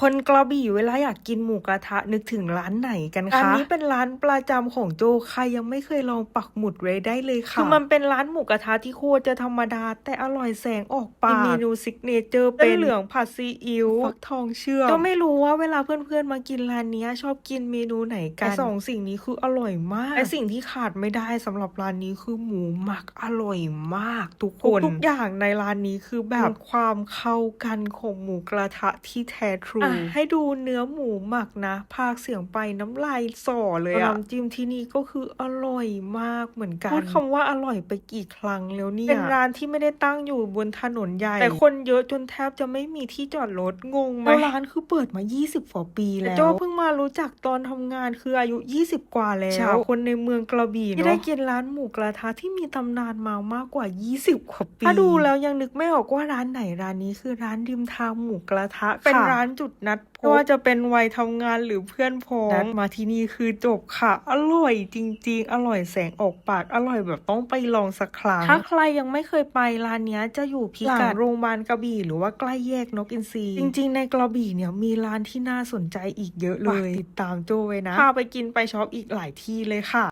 คนกระบี่เวลาอยากกินหมูกระทะนึกถึงร้านไหนกันคะร้านนี้เป็นร้านประจำของโจใครยังไม่เคยลองปักหมุดไว้ได้เลยค่ะ คือมันเป็นร้านหมูกระทะที่โคตรจะธรรมดา แต่อร่อยแสงออกปากมีเมนูซิกเนเจอร์เป็นเหลืองผัดซีอิ๊วฟักทองเชื่อมก็ไม่รู้ว่าเวลาเพื่อนๆมากินร้านเนี้ยชอบกินเมนูไหนกันแต่สองสิ่งนี้คืออร่อยมากแต่สิ่งที่ขาดไม่ได้สำหรับร้านนี้คือหมูหมักอร่อยมาก ทุกคนทุกอย่างในร้านนี้คือแบบความเข้ากันของหมูกระทะที่แท้ทรูอะให้ดูเนื้อหมูหมักนะ พากเสียงไปน้ำลายส่อเลยอะน้ำจิ้มที่นี่ก็คืออร่อยมากเหมือนกันพูดคำว่าอร่อยไปกี่ครั้งแล้วเนี่ยเป็นร้านที่ไม่ได้ตั้งอยู่บนถนนใหญ่ แต่คนเยอะจนแทบจะไม่มีที่จอดรถงงไหมแล้วร้านคือเปิดมา 20กว่าปีแล้วโจเพิ่งมารู้จักตอนทำงานคืออายุ 20 กว่าแล้วคนในเมืองกระบี่เนาะที่ได้กินร้านหมูกระทะที่มีตำนานมามากกว่า 20 กว่าปีถ้าดูแล้วยังนึกไม่ออกว่าร้านไหนร้านนี้คือร้านริมทางหมูกระทะค่ะเป็นร้านจุดนัดพบไม่ว่าจะเป็นวัยทำงานหรือเพื่อนพ้องมาที่นี่คือจบค่ะ อร่อยจริง ๆ อร่อยแสงออกปาก อร่อยแบบต้องไปลองสักครั้ง ถ้าใครยังไม่เคยไปร้านเนี้ยจะอยู่พิกัดโรงพยาบาลกระบี่หรือว่าใกล้แยกนกอินทรีจริง ๆ ในกระบี่เนี่ยมีร้านที่น่าสนใจอีกเยอะเลย ติดตามโจไว้นะพาไปกินไปช็อปอีกหลายที่เลยค่ะ